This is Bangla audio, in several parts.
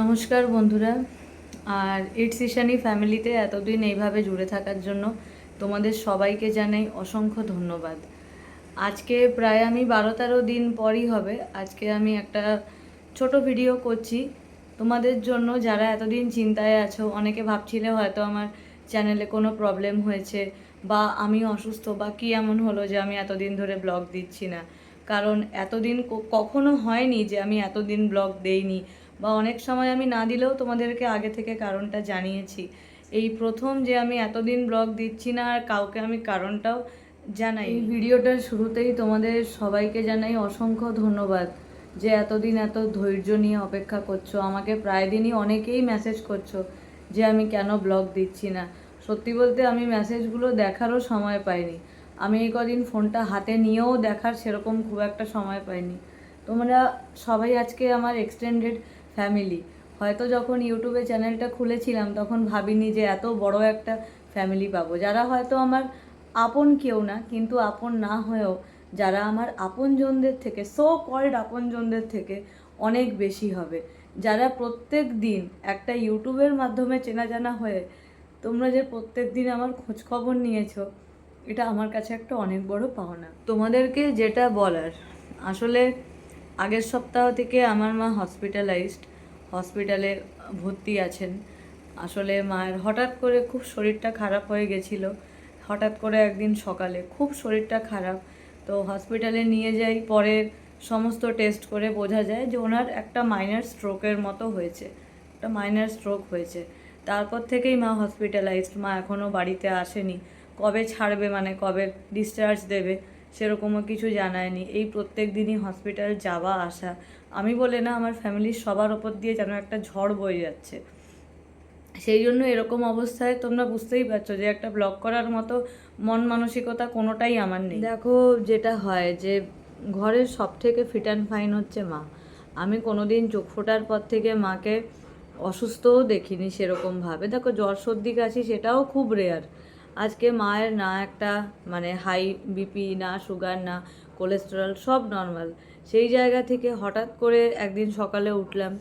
নমস্কার বন্ধুরা। আর ইটস ইশানি ফ্যামিলিতে এতদিন এইভাবে জুড়ে থাকার জন্য তোমাদের সবাইকে জানাই অসংখ্য ধন্যবাদ। আজকে প্রায় আমি বারো তেরো দিন পরই হবে। আজকে আমি একটা ছোট ভিডিও করছি। তোমাদের জন্য যারা এতদিন চিন্তায় আছো, অনেকে ভাবছিলে হয়তো আমার চ্যানেলে কোনো প্রবলেম হয়েছে বা আমি অসুস্থ বা কি এমন হলো যে আমি এতদিন ধরে ব্লগ দিচ্ছি না। কারণ এতদিন কখনো হয়নি যে আমি এতদিন ব্লগ দেইনি। বা অনেক সময় আমি না দিলেও তোমাদেরকে আগে থেকে কারণটা জানিয়েছি। এই প্রথম যে আমি এতদিন ব্লগ দিচ্ছি না আর কাউকে আমি কারণটাও জানাই। এই ভিডিওটার শুরুতেই তোমাদের সবাইকে জানাই অসংখ্য ধন্যবাদ যে এতদিন এত ধৈর্য নিয়ে অপেক্ষা করছ। আমাকে প্রায় দিনই অনেকেই মেসেজ করছ যে আমি কেন ব্লগ দিচ্ছি না। সত্যি বলতে আমি মেসেজগুলো দেখারও সময় পাইনি। আমি এই কদিন ফোনটা হাতে নিয়েও দেখার সেরকম খুব একটা সময় পাইনি। তোমরা সবাই আজকে আমার এক্সটেন্ডেড ফ্যামিলি হয়তো যখন ইউটিউবে চ্যানেলটা খুলেছিলাম, তখন ভাবিনি যে এত বড় একটা ফ্যামিলি পাবো। যারা হয়তো আমার আপন কেউ না, কিন্তু আপন না হয়েও যারা আমার আপনজনদের থেকে সো কল্ড আপনজনদের থেকে অনেক বেশি হবে। যারা প্রত্যেক দিন একটা ইউটিউবের মাধ্যমে চেনা জানা হয়ে, তোমরা যে প্রত্যেক দিন আমার খোঁজ খবর নিয়েছো, এটা আমার কাছে একটা অনেক বড় পাওনা। তোমাদেরকে যেটা বলার, আসলে আগের সপ্তাহ থেকে আমার মা হসপিটালাইজড হসপিটালে ভর্তি আছেন। আসলে মায়ের হঠাৎ করে খুব শরীরটা খারাপ হয়ে গেছিল। হঠাৎ করে একদিন সকালে খুব শরীরটা খারাপ। তো হসপিটালে নিয়ে যাই, পরে সমস্ত টেস্ট করে বোঝা যায় যে ওনার একটা মাইনার স্ট্রোকের মতো হয়েছে। একটা মাইনার স্ট্রোক হয়েছে। তারপর থেকেই মা হসপিটালাইজড মা এখনও বাড়িতে আসেনি। কবে ছাড়বে মানে কবে ডিসচার্জ দেবে? সেরকমও কিছু জানায়নি। এই প্রত্যেক দিনই হসপিটাল যাওয়া, আসা। আমি বলে না, আমার ফ্যামিলির সবার ওপর দিয়ে যেন একটা ঝড় বয়ে যাচ্ছে। সেই জন্য এরকম অবস্থায় তোমরা বুঝতেই পারছ যে একটা ব্লগ করার মতো মন মানসিকতা কোনোটাই আমার নেই। দেখো, যেটা হয় যে ঘরের সব থেকে ফিট অ্যান্ড ফাইন হচ্ছে মা। আমি কোনো দিন চোখ ফোটার পর থেকে মাকে অসুস্থও দেখিনি সেরকমভাবে। দেখো, জ্বর সর্দি কাশি সেটাও খুব রেয়ার আজকে মায়ের না একটা মানে হাই বিপি না সুগার না কোলেস্টেরল সব নর্মাল সেই জায়গা থেকে হঠাৎ করে একদিন সকালে উঠলাম।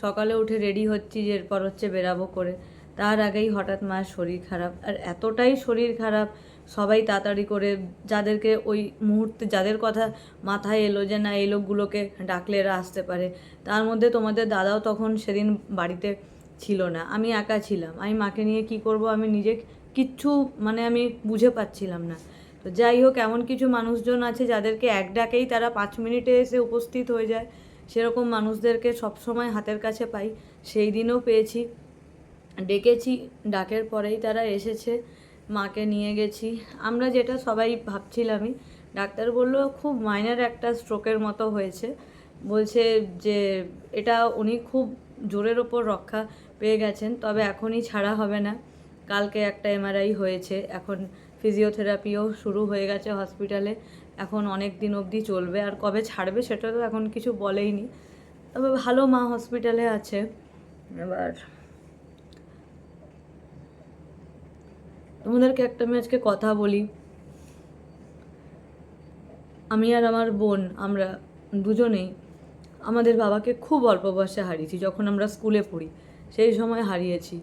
সকালে উঠে রেডি হচ্ছি যে এরপর হচ্ছে বেরাবো করে। তার আগেই হঠাৎ মায়ের শরীর খারাপ। আর এতটাই শরীর খারাপ, সবাই তাড়াতাড়ি করে যাদেরকে ওই মুহূর্তে যাদের কথা মাথায় এলো যে না, এই লোকগুলোকে ডাকলে এরা আসতে পারে। তার মধ্যে তোমাদের দাদাও তখন সেদিন বাড়িতে ছিল না। আমি একা ছিলাম। আমি মাকে নিয়ে কি করব? আমি নিজে কিচ্ছু মানে আমি বুঝে পাচ্ছিলাম না। তো যাই হোক, এমন কিছু মানুষজন আছে যাদেরকে এক ডাকেই তারা পাঁচ মিনিটে এসে উপস্থিত হয়ে যায়। সেরকম মানুষদেরকে সবসময় হাতের কাছে পাই। সেই দিনও পেয়েছি। ডেকেছি, ডাকের পরেই তারা এসেছে। মাকে নিয়ে গেছি। আমরা যেটা সবাই ভাবছিলামই, ডাক্তার বলল, খুব মাইনার একটা স্ট্রোকের মতো হয়েছে। বলছে যে, এটা উনি খুব জোরের ওপর রক্ষা পেয়ে গেছেন, তবে এখনই ছাড়া হবে না। কালকে একটা এমআরআই হয়েছে। এখন ফিজিওথেরাপিও শুরু হয়ে গেছে হসপিটালে এখন অনেক দিন অবধি চলবে। আর কবে ছাড়বে সেটা তো এখন কিছু বলেইনি। তবে ভালো মা হসপিটালে আছে। এবার তোমাদেরকে একটা আমি আজকে কথা বলি। আমি আর আমার বোন, আমরা দুজনেই আমাদের বাবাকে খুব অল্প বয়সে হারিয়েছি। যখন আমরা স্কুলে পড়ি, সেই সময় হারিয়েছি।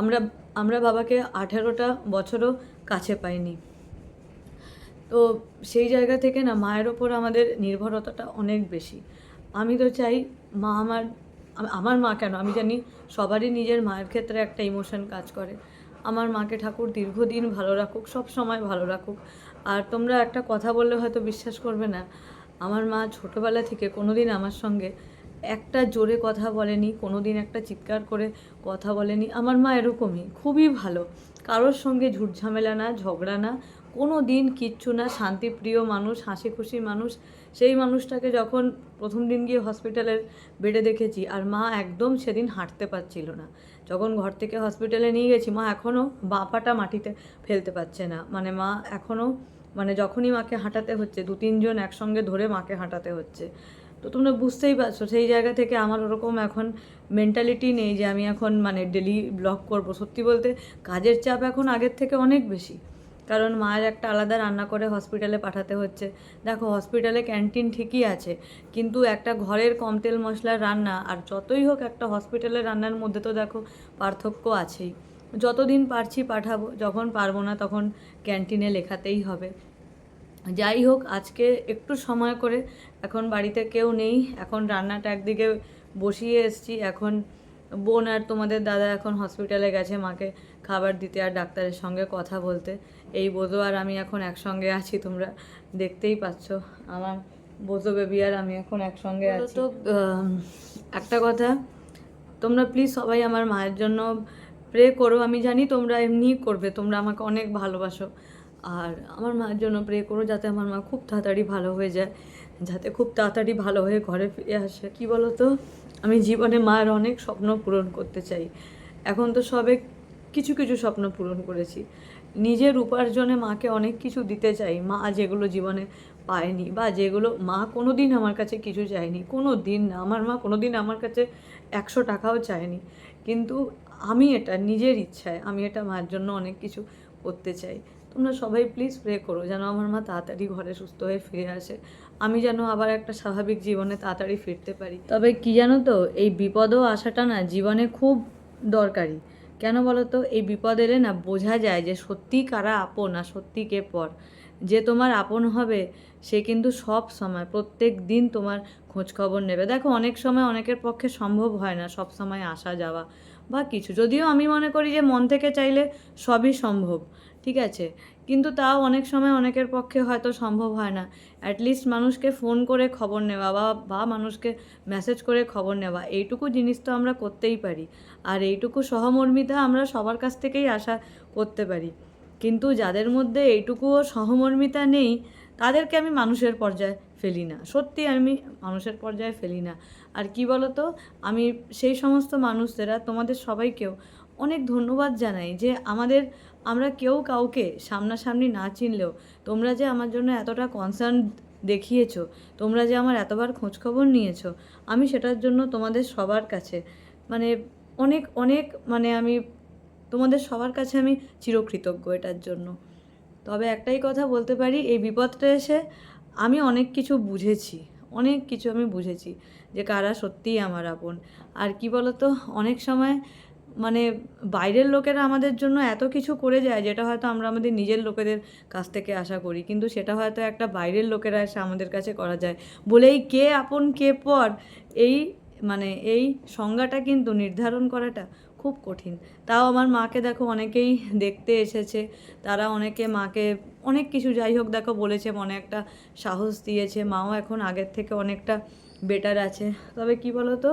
আমরা আমরা বাবাকে আঠেরোটা বছরও কাছে পাইনি। তো সেই জায়গা থেকে না, মায়ের ওপর আমাদের নির্ভরতাটা অনেক বেশি। আমি তো চাই মা আমার আমার মা কেন? আমি জানি সবারই নিজের মায়ের ক্ষেত্রে একটা ইমোশন কাজ করে। আমার মাকে ঠাকুর দীর্ঘদিন ভালো রাখুক, সব সময় ভালো রাখুক। আর তোমরা একটা কথা বললে হয়তো বিশ্বাস করবে না, আমার মা ছোটোবেলা থেকে কোনোদিন আমার সঙ্গে একটা জোরে কথা বলেনি কোনো দিন একটা চিৎকার করে কথা বলেনি। আমার মা এরকমই, খুবই ভালো। কারোর সঙ্গে ঝুট ঝামেলা না, ঝগড়া না কোনো দিন কিচ্ছু না। শান্তিপ্রিয় মানুষ হাসি খুশি মানুষ। সেই মানুষটাকে যখন প্রথম দিন গিয়ে হসপিটালের বেডে দেখেছি, আর মা একদম সেদিন হাঁটতে পারছিল না। যখন ঘর থেকে হসপিটালে নিয়ে গেছি, মা এখনও বাপাটা মাটিতে ফেলতে পারছে না। মানে মা এখনও মানে যখনই মাকে হাঁটাতে হচ্ছে দু তিনজন একসঙ্গে ধরে মাকে হাঁটাতে হচ্ছে। তো তোমরা বুঝতেই পারছ, সেই জায়গা থেকে আমার ওরকম এখন মেন্টালিটি নেই যে আমি এখন মানে ডেলি ব্লগ করব। সত্যি বলতে কাজের চাপ এখন আগের থেকে অনেক বেশি। কারণ মায়ের একটা আলাদা রান্না করে হসপিটালে পাঠাতে হচ্ছে। দেখো হসপিটালে ক্যান্টিন ঠিকই আছে, কিন্তু একটা ঘরের কম তেল মশলার রান্না আর যতই হোক একটা হসপিটালের রান্নার মধ্যে তো দেখো পার্থক্য আছেই। যতদিন পারছি পাঠাবো, যখন পারব না তখন ক্যান্টিনে লেখাতেই হবে। যাই হোক আজকে একটু সময় করে এখন বাড়িতে কেউ নেই। এখন রান্নাটা একদিকে বসিয়ে এসছি। এখন বোন আর তোমাদের দাদা এখন হসপিটালে গেছে মাকে খাবার দিতে আর ডাক্তারের সঙ্গে কথা বলতে। এই বোধো আর আমি এখন একসঙ্গে আছি তোমরা দেখতেই পাচ্ছ। আমার বোধো বেবি আর আমি এখন একসঙ্গে আছি। তো একটা কথা তোমরা প্লিজ সবাই আমার মায়ের জন্য প্রে করো। আমি জানি তোমরা এমনিই করবে তোমরা আমাকে অনেক ভালোবাসো। আর আমার মায়ের জন্য প্রে করো যাতে আমার মা খুব তাড়াতাড়ি ভালো হয়ে যায়, যাতে খুব তাড়াতাড়ি ভালো হয়ে ঘরে ফিরে আসে। কি বলো তো আমি জীবনে মায়ের অনেক স্বপ্ন পূরণ করতে চাই। এখন তো সবে কিছু কিছু স্বপ্ন পূরণ করেছি। নিজের উপার্জনে মাকে অনেক কিছু দিতে চাই। মা যেগুলো জীবনে পায়নি বা যেগুলো মা কোনো দিন আমার কাছে কিছু চায়নি কোনো দিন না। আমার মা কোনো দিন আমার কাছে একশো টাকাও চায়নি। কিন্তু আমি এটা নিজের ইচ্ছায়, আমি এটা মার জন্য অনেক কিছু করতে চাই। তোমরা সবাই প্লিজ প্রে করো যেন আমার মা তাড়াতাড়ি ঘরে সুস্থ হয়ে ফিরে আসে। আমি যেন আবার একটা স্বাভাবিক জীবনে তাড়াতাড়ি ফিরতে পারি। তবে কি জানো তো, এই বিপদও আসাটা না জীবনে খুব দরকারি। কেন বলো তো, এই বিপদ এলে না বোঝা যায় যে সত্যি কারা আপন আর সত্যি কে পর। যে তোমার আপন হবে, সে কিন্তু সব সময়, প্রত্যেক দিন তোমার খোঁজ খবর নেবে। দেখো, অনেক সময় অনেকের পক্ষে সম্ভব হয় না সব সময় আসা যাওয়া বা কিছু। যদিও আমি মনে করি যে মন থেকে চাইলে সবই সম্ভব। ঠিক আছে? কিন্তু তাও অনেক সময় অনেকের পক্ষে হয়তো সম্ভব হয় না। অ্যাটলিস্ট মানুষকে ফোন করে খবর নেওয়া বা বা মানুষকে মেসেজ করে খবর নেওয়া, এইটুকু জিনিস তো আমরা করতেই পারি। আর এইটুকু সহমর্মিতা আমরা সবার কাছ থেকেই আশা করতে পারি। কিন্তু যাদের মধ্যে এইটুকুও সহমর্মিতা নেই, তাদেরকে আমি মানুষের পর্যায়ে ফেলি না। সত্যি আমি মানুষের পর্যায়ে ফেলি না। আর কি বলতো? আমি সেই সমস্ত মানুষদেরা তোমাদের সবাইকেও অনেক ধন্যবাদ জানাই যে আমাদের আমরা কেউ কাউকে সামনাসামনি না চিনলেও তোমরা যে আমার জন্য এতটা কনসার্ন দেখিয়েছো, তোমরা যে আমার এতবার খোঁজখবর নিয়েছো, আমি সেটার জন্য তোমাদের সবার কাছে মানে অনেক অনেক মানে আমি তোমাদের সবার কাছে আমি চিরকৃতজ্ঞ এটার জন্য। তবে একটাই কথা বলতে পারি, এই বিপদটা এসে আমি অনেক কিছু বুঝেছি, অনেক কিছু আমি বুঝেছি যে কারা সত্যিই আমার আপন। আর কি বলতো, অনেক সময় মানে বাইরের লোকেরা আমাদের জন্য এত কিছু করে যায় যেটা হয়তো আমরা আমাদের নিজের লোকেদের কাছ থেকে আশা করি। কিন্তু সেটা হয়তো একটা বাইরের লোকেরা এসে আমাদের কাছে করা যায়। বলেই কে আপন কে পর এই মানে এই সংজ্ঞাটা কিন্তু নির্ধারণ করাটা খুব কঠিন। তাও আমার মাকে দেখো অনেকেই দেখতে এসেছে। তারা অনেকে মাকে অনেক কিছু যাই হোক দেখো বলেছে, মনে একটা সাহস দিয়েছে। মাও এখন আগের থেকে অনেকটা বেটার আছে। তবে কি বলো তো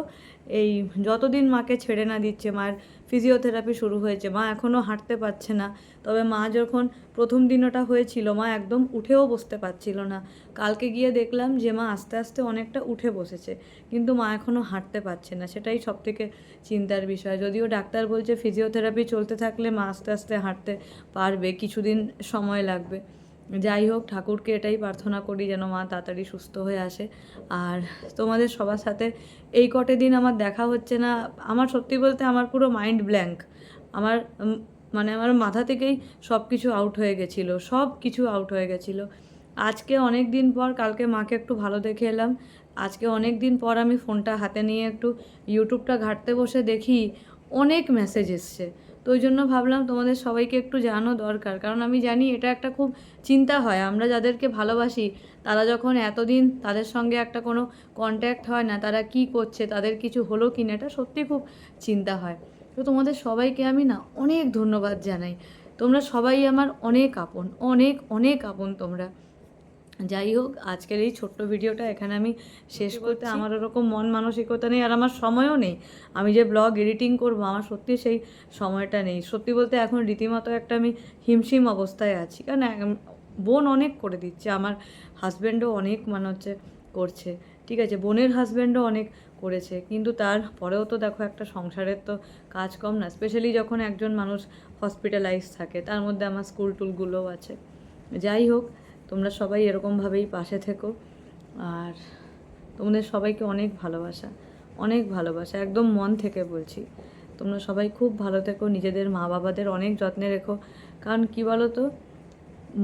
এই যতদিন মাকে ছেড়ে না দিচ্ছে, মার ফিজিওথেরাপি শুরু হয়েছে, মা এখনও হাঁটতে পারছে না। তবে মা যখন প্রথম দিন ওটা হয়েছিল, মা একদম উঠেও বসতে পারছিল না। কালকে গিয়ে দেখলাম যে মা আস্তে আস্তে অনেকটা উঠে বসেছে, কিন্তু মা এখনও হাঁটতে পারছে না। সেটাই সবথেকে চিন্তার বিষয়। যদিও ডাক্তার বলছে ফিজিওথেরাপি চলতে থাকলে মা আস্তে আস্তে হাঁটতে পারবে, কিছুদিন সময় লাগবে। যাই হোক, ঠাকুরকে এটাই প্রার্থনা করি যেন মা তাড়াতাড়ি সুস্থ হয়ে আসে। আর তোমাদের সবার সাথে এই কটে দিন আমার দেখা হচ্ছে না। আমার সত্যি বলতে আমার পুরো মাইন্ড ব্ল্যাঙ্ক আমার মানে আমার মাথা থেকেই সব কিছু আউট হয়ে গেছিল সব কিছু আউট হয়ে গেছিল। আজকে অনেক দিন পর কালকে মাকে একটু ভালো দেখে এলাম। আজকে অনেক দিন পর আমি ফোনটা হাতে নিয়ে একটু ইউটিউবটা ঘাঁটতে বসে দেখি অনেক মেসেজ এসছে। তো ওই জন্য ভাবলাম তোমাদের সবাইকে একটু জানানো দরকার। কারণ আমি জানি এটা একটা খুব চিন্তা হয়, আমরা যাদেরকে ভালোবাসি তারা যখন এতদিন তাদের সঙ্গে একটা কোনো কন্ট্যাক্ট হয় না, তারা কি করছে, তাদের কিছু হলো কি না এটা সত্যি খুব চিন্তা হয়। তো তোমাদের সবাইকে আমি না অনেক ধন্যবাদ জানাই। তোমরা সবাই আমার অনেক আপন, অনেক অনেক আপন তোমরা। যাই হোক আজকের এই ছোট্ট ভিডিওটা এখানে আমি শেষ করতে আমার ওরকম মন মানসিকতা নেই আর আমার সময়ও নেই। আমি যে ব্লগ এডিটিং করব আমার সত্যি সেই সময়টা নেই। সত্যি বলতে এখন রীতিমতো একটা আমি হিমশিম অবস্থায় আছি। কারণ বোন অনেক করে দিচ্ছে আমার হাজব্যান্ডও অনেক মানে হচ্ছে করছে। ঠিক আছে বোনের হাজব্যান্ডও অনেক করেছে। কিন্তু তারপরেও তো দেখো একটা সংসারের তো কাজ কম না। স্পেশালি যখন একজন মানুষ হসপিটালাইজ থাকে তার মধ্যে আমার স্কুল টুলগুলোও আছে। যাই হোক তোমরা সবাই এরকমভাবেই পাশে থেকো। আর তোমাদের সবাইকে অনেক ভালোবাসা অনেক ভালোবাসা, একদম মন থেকে বলছি। তোমরা সবাই খুব ভালো থেকো, নিজেদের মা বাবাদের অনেক যত্নে রেখো। কারণ কি বলো তো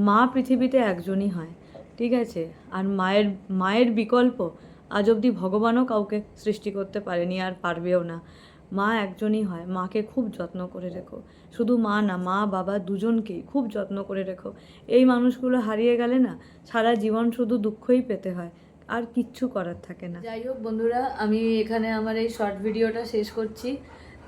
মা পৃথিবীতে একজনই হয়, ঠিক আছে? আর মায়ের মায়ের বিকল্প আজ অবধি ভগবানও কাউকে সৃষ্টি করতে পারেনি আর পারবেও না। মা একজনই হয়। মাকে খুব যত্ন করে রেখো। শুধু মা না, মা, বাবা দুজনকেই খুব যত্ন করে রেখো। এই মানুষগুলো হারিয়ে গেলে না, সারা জীবন শুধু দুঃখই পেতে হয়। আর কিচ্ছু করার থাকে না। যাই হোক বন্ধুরা, আমি এখানে আমার এই শর্ট ভিডিওটা শেষ করছি।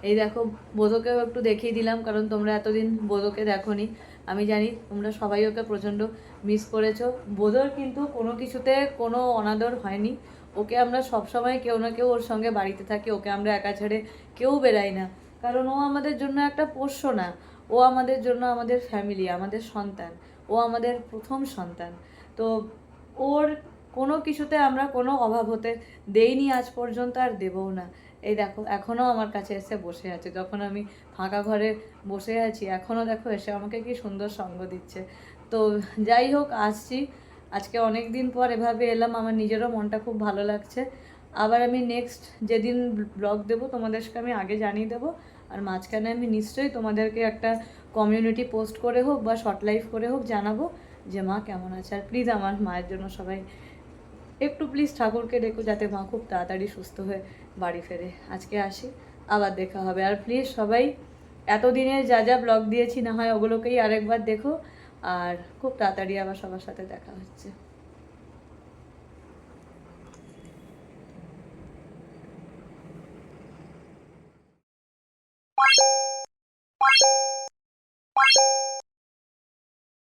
এই দেখো, বোধকেও একটু দেখিয়ে দিলাম, কারণ তোমরা এতদিন বোধকে দেখোনি। আমি জানি তোমরা সবাই ওকে প্রচণ্ড মিস করেছ। বোধর কিন্তু কোনো কিছুতে কোনো অনাদর হয়নি। ওকে আমরা সবসময় কেউ না কেউ ওর সঙ্গে বাড়িতে থাকি, ওকে আমরা একা ছেড়ে কেউ বেরাই না। কারণ ও আমাদের জন্য একটা পোষ্য না। ও আমাদের জন্য আমাদের ফ্যামিলি আমাদের সন্তান। ও আমাদের প্রথম সন্তান। তো ওর কোনো কিছুতে আমরা কোনো অভাব হতে দেইনি, আজ পর্যন্ত আর দেবও না। এই দেখো এখনও আমার কাছে এসে বসে আছে। যখন আমি ফাঁকা ঘরে বসে আছি এখনও দেখো এসে আমাকে কি সুন্দর সঙ্গ দিচ্ছে। তো যাই হোক, আসছি। আজকে অনেক দিন পর এভাবে এলাম, আমার নিজেরও মনটা খুব ভালো লাগছে। আবার আমি নেক্সট যেদিন ব্লগ দেবো, তোমাদেরকে আমি আগে জানিয়ে দেবো। আর মাঝখানে আমি নিশ্চয়ই তোমাদেরকে একটা কমিউনিটি পোস্ট করে হোক বা শর্ট লাইফ করে হোক জানাব যে, মা, কেমন আছে? আর প্লিজ আমার মায়ের জন্য সবাই, একটু প্লিজ ঠাকুরকে দেখো যাতে মা খুব তাড়াতাড়ি সুস্থ হয়ে বাড়ি ফেরে। আজকে আসি, আবার দেখা হবে। আর প্লিজ সবাই এতদিনে যা যা ব্লগ দিয়েছি, না হয় ওগুলোকেই আরেকবার দেখো। আর খুব তাড়াতাড়ি আবার সবার সাথে দেখা হচ্ছে।